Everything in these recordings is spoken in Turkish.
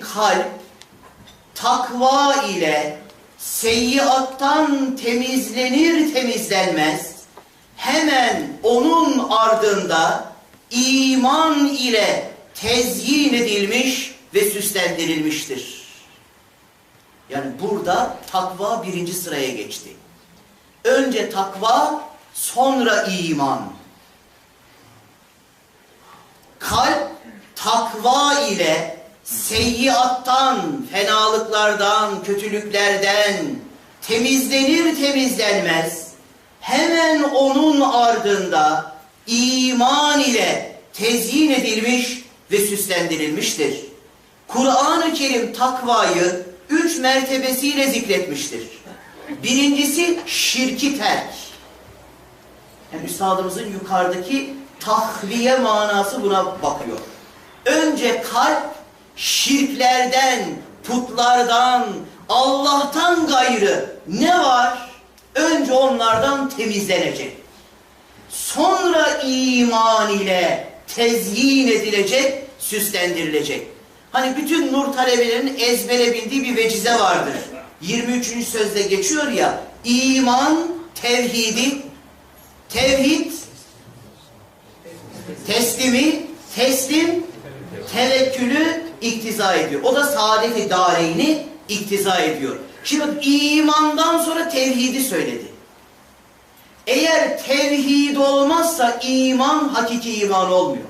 kalp takva ile seyyiattan temizlenir temizlenmez hemen onun ardında iman ile tezyin edilmiş ve süslendirilmiştir. Yani burada takva birinci sıraya geçti. Önce takva, sonra iman. Kalp takva ile seyyiattan, fenalıklardan, kötülüklerden temizlenir temizlenmez hemen onun ardında iman ile tezyin edilmiş ve süslendirilmiştir. Kur'an-ı Kerim takvayı üç mertebesiyle zikretmiştir. Birincisi şirki terk. Yani üstadımızın yukarıdaki tahliye manası buna bakıyor. Önce kalp şirklerden, putlardan, Allah'tan gayrı ne var? Önce onlardan temizlenecek. Sonra iman ile tezyin edilecek, süslendirilecek. Hani bütün nur talebelerinin ezbere bildiği bir vecize vardır. 23. sözde geçiyor ya, iman tevhidi, tevhid teslimi, teslim tevekkülü iktiza ediyor. O da saadet-i dareyni iktiza ediyor. Şimdi bak, imandan sonra tevhidi söyledi. Eğer tevhid olmazsa iman hakiki iman olmuyor.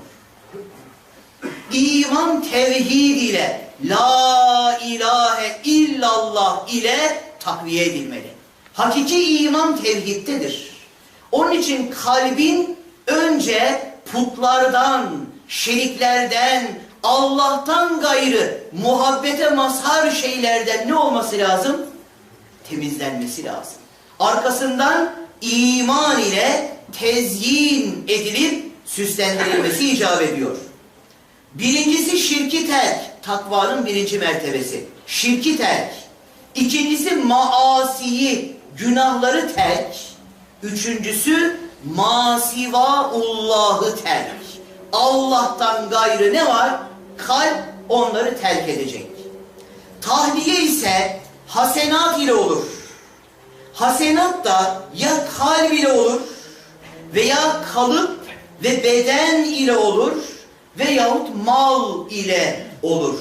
İman tevhid ile la ilahe illallah ile takviye edilmeli. Hakiki iman tevhiddedir. Onun için kalbin önce putlardan, şeriklerden, Allah'tan gayrı muhabbete mazhar şeylerden ne olması lazım? Temizlenmesi lazım. Arkasından iman ile tezyin edilip süslendirilmesi icap ediyor. Birincisi şirki terk. Takvanın birinci mertebesi. Şirki terk. İkincisi maasiyi, günahları terk. Üçüncüsü masivaullahı terk. Allah'tan gayrı ne var? Kalp onları terk edecek. Tahliye ise hasenat ile olur. Hasenat da ya kalb ile olur veya kalıp ve beden ile olur veyahut mal ile olur.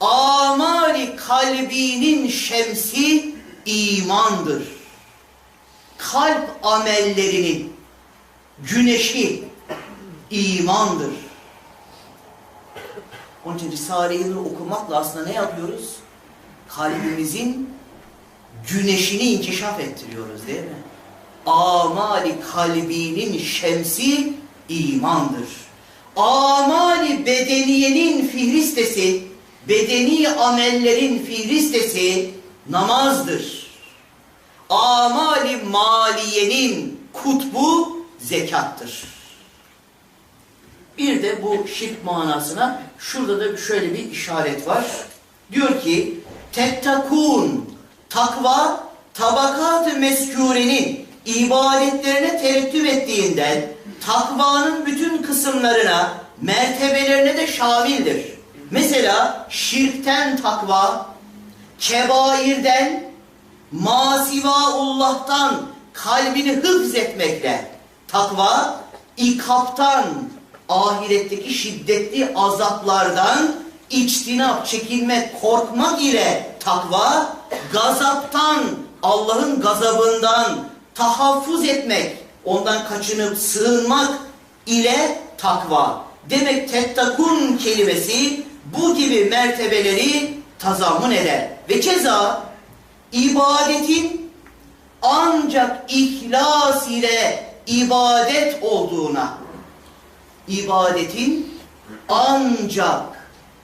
Amali kalbinin şemsi imandır. Kalp amellerinin güneşi imandır. Onun için Risale-i Nur okumakla aslında ne yapıyoruz? Kalbimizin güneşini inkişaf ettiriyoruz değil mi? Amali kalbinin şemsi imandır. Amali bedeniyenin fihristesi, bedeni amellerin fihristesi namazdır. Amali maliyenin kutbu zekattır. Bir de bu şirk manasına şurada da şöyle bir işaret var. Diyor ki tettakun takva tabakat-ı meskûrenin ibadetlerine terettüp ettiğinden takvanın bütün kısımlarına mertebelerine de şamildir. Mesela şirkten takva, kebairden, masivaullah'tan kalbini hıfz etmekle takva, ikaptan, ahiretteki şiddetli azaplardan içtinap, çekinmek, korkmak ile takva, gazaptan, Allah'ın gazabından tahaffuz etmek, ondan kaçınıp sığınmak ile takva. Demek tettakun kelimesi bu gibi mertebeleri tazammun eder. Ve keza ibadetin ancak ihlas ile ibadet olduğuna, ibadetin ancak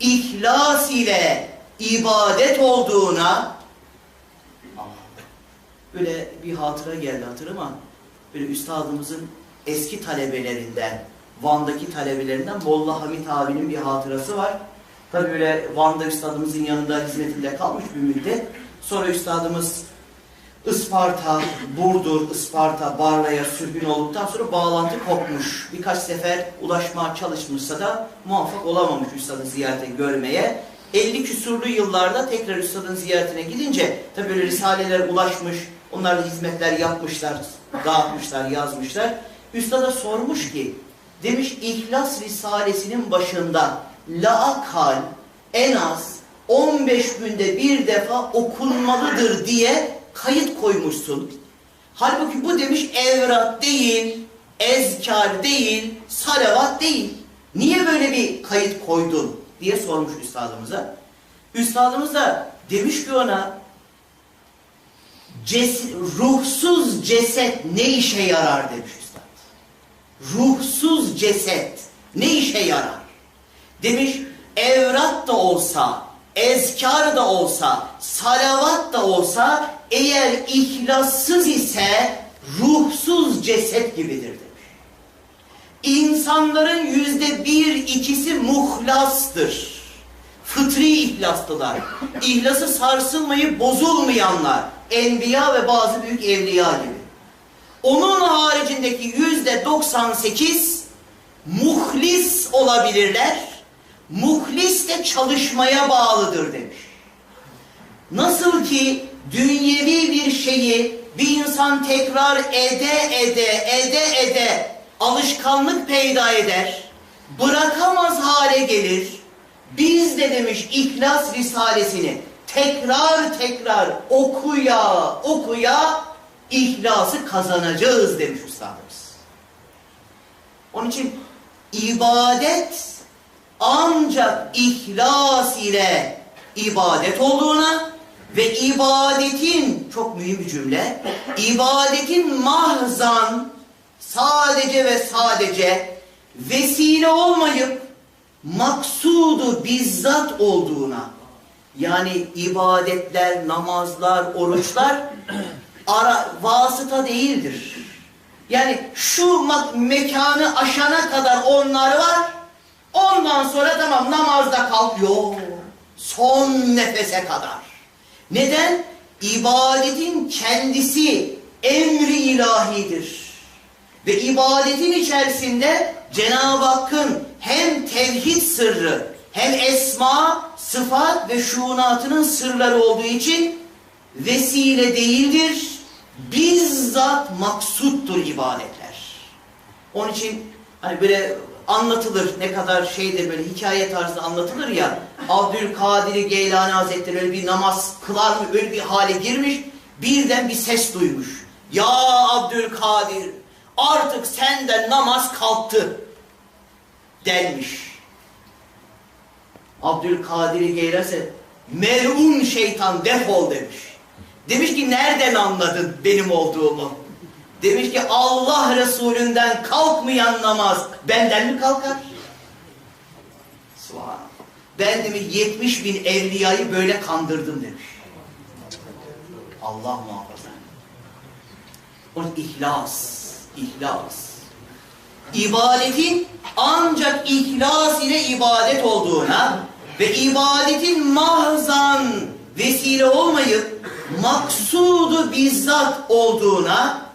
ihlas ile ibadet olduğuna böyle bir hatıra geldi hatırıma. Böyle üstadımızın eski talebelerinden, Van'daki talebelerinden Molla Hamit abinin bir hatırası var. Tabi böyle Van'da üstadımızın yanında hizmetinde kalmış bir müddet. Sonra üstadımız Isparta, Burdur, Isparta, Barla'ya sürgün olduktan sonra bağlantı kopmuş. Birkaç sefer ulaşmaya çalışmışsa da muvaffak olamamış üstadı ziyarete görmeye. 50 küsurlu yıllarda tekrar üstadın ziyaretine gidince tabi böyle risaleler ulaşmış, onlar da hizmetler yapmışlar, dağıtmışlar, yazmışlar. Üstada sormuş ki, demiş İhlas Risalesinin başında laakal en az 15 günde bir defa okunmalıdır diye kayıt koymuşsun. Halbuki bu demiş evrat değil, ezkar değil, salavat değil. Niye böyle bir kayıt koydun diye sormuş üstadımıza. Üstadımız da demiş ki ona ces ruhsuz ceset ne işe yarar demiş üstad. Ruhsuz ceset ne işe yarar? Demiş evrat da olsa, ezkar da olsa, salavat da olsa eğer ihlassız ise ruhsuz ceset gibidir demiş. İnsanların yüzde bir ikisi muhlastır. Fıtri ihlastılar. İhlası sarsılmayıp bozulmayanlar. Enbiya ve bazı büyük evliya gibi. Onun haricindeki yüzde 98 muhlis olabilirler. Muhlis de çalışmaya bağlıdır demiş. Nasıl ki dünyevi bir şeyi bir insan tekrar ede ede ede ede alışkanlık peyda eder, bırakamaz hale gelir. Biz de demiş İhlas Risalesini tekrar tekrar okuya okuya ihlası kazanacağız demiş üstadımız. Onun için ibadet ancak ihlas ile ibadet olduğuna ve ibadetin çok mühim bir cümle ibadetin mahzan sadece ve sadece vesile olmayıp maksudu bizzat olduğuna yani ibadetler, namazlar, oruçlar ara, vasıta değildir. Yani şu mekanı aşana kadar onlar var. Ondan sonra tamam namazda kal. Yok. Son nefese kadar. Neden? İbadetin kendisi emri ilahidir. Ve ibadetin içerisinde Cenab-ı Hakk'ın hem tevhid sırrı hem esma, sıfat ve şuunatının sırları olduğu için vesile değildir. Bizzat maksuttur ibadetler. Onun için hani böyle anlatılır ne kadar şeydir böyle hikaye tarzı anlatılır ya Abdülkadir Geylani Hazretleri öyle bir namaz kılar mı öyle bir hale girmiş birden bir ses duymuş. Ya Abdülkadir artık senden namaz kalktı denmiş. Abdülkadir Geylase melun şeytan defol demiş. Demiş ki nereden anladın benim olduğumu? Demiş ki Allah Resulünden kalkmayan namaz benden mi kalkar? Subhanallah. Ben demiş 70 bin evliyayı böyle kandırdım demiş. Allah muhafaza. Onun ihlas, ihlas. İbadetin ancak ihlas ile ibadet olduğuna ve ibadetin mahzan vesile olmayıp maksudu bizzat olduğuna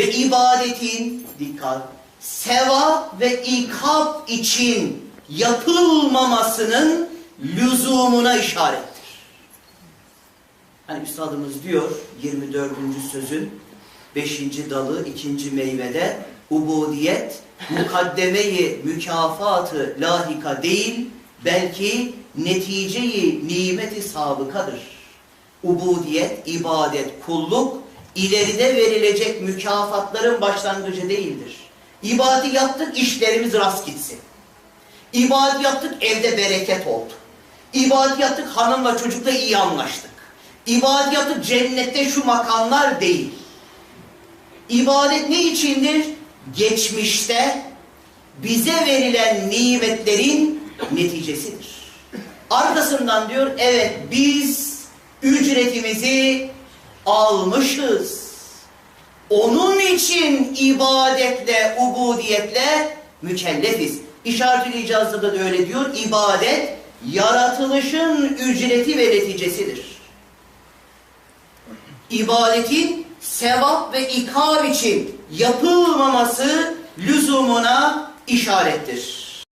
ve ibadetin dikkat sevap ve ikab için yapılmamasının lüzumuna işarettir. Hani üstadımız diyor 24. sözün 5. dalı 2. meyvede ubudiyet mukaddemeyi mükafatı lahika değil belki neticeyi nimeti sabıkadır. Ubudiyet, ibadet, kulluk ileride verilecek mükafatların başlangıcı değildir. İbadet yaptık işlerimiz rast gitsin. İbadet yaptık evde bereket oldu. İbadet yaptık hanımla çocukla iyi anlaştık. İbadet yaptık cennette şu makamlar değil. İbadet ne içindir? Geçmişte bize verilen nimetlerin neticesidir. Arkasından diyor evet biz ücretimizi almışız. Onun için ibadetle, ubudiyetle mükellefiz. İşaret-ül icazda da öyle diyor. İbadet yaratılışın ücreti ve neticesidir. İbadetin sevap ve ikab için yapılmaması lüzumuna işarettir.